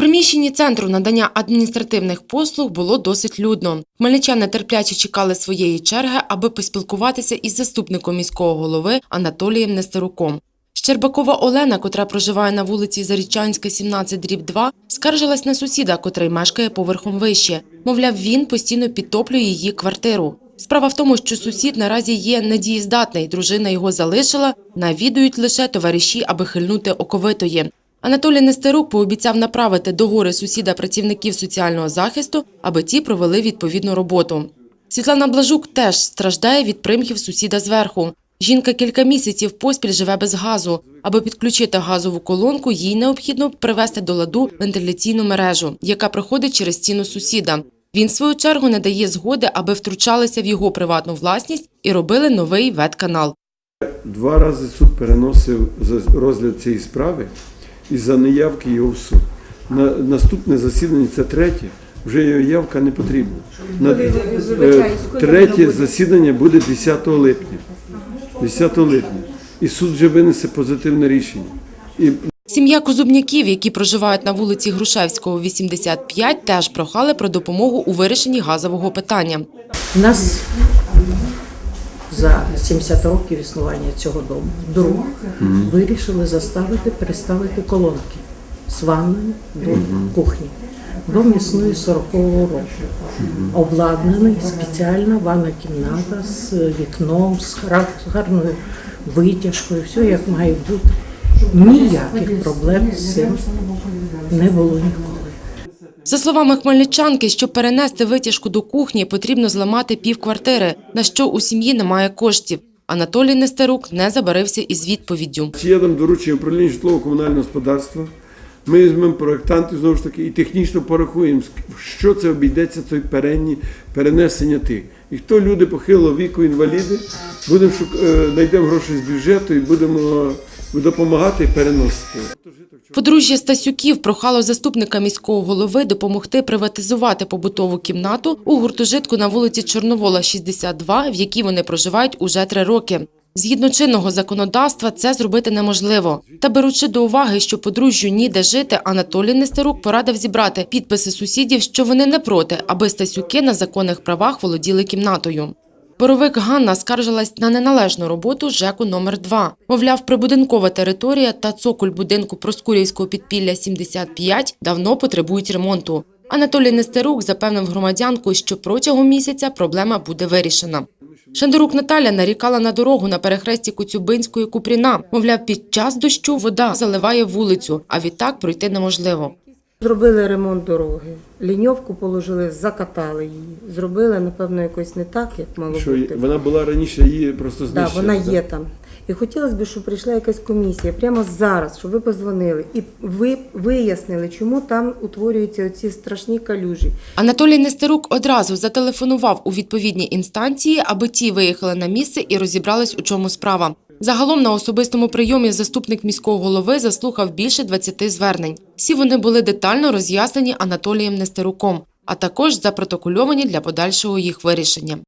приміщенні центру надання адміністративних послуг було досить людно. Хмельничани терпляче чекали своєї черги, аби поспілкуватися із заступником міського голови Анатолієм Нестеруком. Щербакова Олена, котра проживає на вулиці Зарічанська, 17 дріб 2, скаржилась на сусіда, котрий мешкає поверхом вище. Мовляв, він постійно підтоплює її квартиру. Справа в тому, що сусід наразі є недієздатний, дружина його залишила, навідують лише товариші, аби хильнути оковитої. Анатолій Нестерук пообіцяв направити до гори сусіда працівників соціального захисту, аби ті провели відповідну роботу. Світлана Блажук теж страждає від примхів сусіда зверху. Жінка кілька місяців поспіль живе без газу. Аби підключити газову колонку, їй необхідно привести до ладу вентиляційну мережу, яка проходить через стіну сусіда. Він, в свою чергу, не дає згоди, аби втручалися в його приватну власність і робили новий ветканал. Два рази суд переносив розгляд цієї справи із-за неявки його в суд. На наступне засідання, це третє, вже його явка не потрібна. На, е, третє засідання буде 10 липня. 10 липня. І суд вже винесе позитивне рішення. І Сім'я Козубняків, які проживають на вулиці Грушевського, 85, теж прохали про допомогу у вирішенні газового питання. У нас за 70 років існування цього дому вдруг вирішили заставити переставити колонки з ванною до кухні. Дом існує 40-го року. Обладнаний спеціальна ванна кімната з вікном, з з гарною витяжкою, все як має бути. Ніяких проблем з цим не було ніколи. За словами хмельничанки, щоб перенести витяжку до кухні, потрібно зламати півквартири, на що у сім'ї немає коштів. Анатолій Нестерук не забарився із відповіддю. Є там доручення управління житлово-комунального господарства? Ми візьмемо проєктантів знову ж таки і технічно порахуємо, що це обійдеться той перенні перенесення тих. І хто люди похилого віку, інваліди, будемо шук- е, знайдемо гроші з бюджету і будемо допомагати переносити. Подружжя Стасюків прохало заступника міського голови допомогти приватизувати побутову кімнату у гуртожитку на вулиці Чорновола, 62, в якій вони проживають уже три роки. Згідно чинного законодавства, це зробити неможливо. Та беручи до уваги, що подружжю ніде жити, Анатолій Нестерук порадив зібрати підписи сусідів, що вони не проти, аби Стасюки на законних правах володіли кімнатою. Боровик Ганна скаржилась на неналежну роботу ЖЕКу номер 2 Мовляв, прибудинкова територія та цоколь будинку Проскурівського підпілля 75 давно потребують ремонту. Анатолій Нестерук запевнив громадянку, що протягом місяця проблема буде вирішена. Шандорук Наталя нарікала на дорогу на перехресті Коцюбинської Купріна. Мовляв, під час дощу вода заливає вулицю, а відтак пройти неможливо. Зробили ремонт дороги, ліньовку положили, закатали її. Зробили, напевно, якось не так, як мало Що бути. вона була раніше, її просто Да, знищили. вона да? є там. І хотілося б, щоб прийшла якась комісія прямо зараз, щоб ви позвонили і ви вияснили, чому там утворюються оці страшні калюжі. Анатолій Нестерук одразу зателефонував у відповідні інстанції, аби ті виїхали на місце і розібрались, у чому справа. Загалом на особистому прийомі заступник міського голови заслухав більше 20 звернень. Всі вони були детально роз'яснені Анатолієм Нестеруком, а також запротокольовані для подальшого їх вирішення.